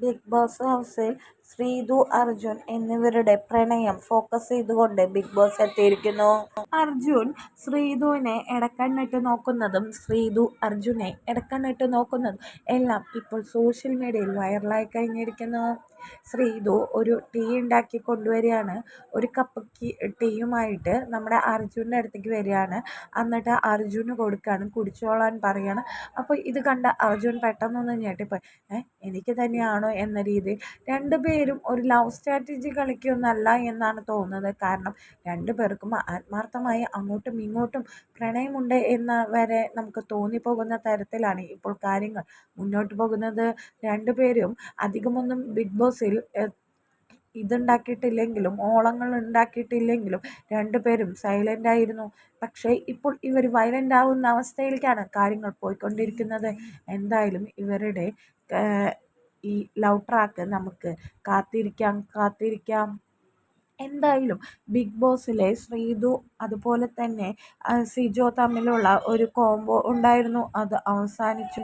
Big boss ഹൗസിൽ ശ്രീതു അർജുൻ എന്നിവരുടെ പ്രണയം ഫോക്കസ് ചെയ്തുകൊണ്ട് ബിഗ് ബോസ് എത്തിയിരിക്കുന്നു. അർജുൻ ശ്രീതുവിനെ ഇടക്കണ്ണിട്ട് നോക്കുന്നതും ശ്രീതു അർജുനെ ഇടക്കണ്ണിട്ട് നോക്കുന്നതും എല്ലാം ഇപ്പോൾ സോഷ്യൽ മീഡിയയിൽ വൈറലായി കഴിഞ്ഞിരിക്കുന്നു. ശ്രീതു ഒരു ടീ ഉണ്ടാക്കി കൊണ്ടുവരികയാണ്. ഒരു കപ്പ് ടീയുമായിട്ട് നമ്മുടെ അർജുന്റെ അടുത്തേക്ക് വരികയാണ്. എന്നിട്ട് അർജുന് കൊടുക്കുകയാണ് കുടിച്ചോളാൻ പറയുകയാണ്. അപ്പോൾ ഇത് കണ്ട അർജുൻ പെട്ടെന്നൊന്ന് ഞെട്ടിപ്പോയി. ഏ എനിക്ക് തന്നെയാണോ എന്ന രീതിയിൽ രണ്ട് പേരും ഒരു ലവ് സ്ട്രാറ്റജി കളിക്കൊന്നല്ല എന്നാണ് തോന്നുന്നത്. കാരണം രണ്ട് പേർക്കും ആത്മാർത്ഥമായി അങ്ങോട്ടും ഇങ്ങോട്ടും പ്രണയമുണ്ട് എന്ന വരെ നമുക്ക് തോന്നിപ്പോകുന്ന തരത്തിലാണ് ഇപ്പോൾ കാര്യങ്ങൾ. മുന്നോട്ട് പോകുന്നത് രണ്ടുപേരും അധികമൊന്നും ബിഗ് ബോസിൽ ഇതുണ്ടാക്കിയിട്ടില്ലെങ്കിലും ഓളങ്ങൾ ഉണ്ടാക്കിയിട്ടില്ലെങ്കിലും രണ്ടുപേരും സൈലന്റ് ആയിരുന്നു. പക്ഷേ ഇപ്പോൾ ഇവർ വയലന്റ് ആവുന്ന അവസ്ഥയിലേക്കാണ് കാര്യങ്ങൾ പോയിക്കൊണ്ടിരിക്കുന്നത്. എന്തായാലും ഇവരുടെ ഈ ലവ് ട്രാക്ക് നമുക്ക് കാത്തിരിക്കാം കാത്തിരിക്കാം. എന്തായാലും ബിഗ് ബോസിലെ ശ്രീതു അതുപോലെ തന്നെ സിജോ തമ്മിലുള്ള ഒരു കോംബോ ഉണ്ടായിരുന്നു. അത് അവസാനിച്ചു.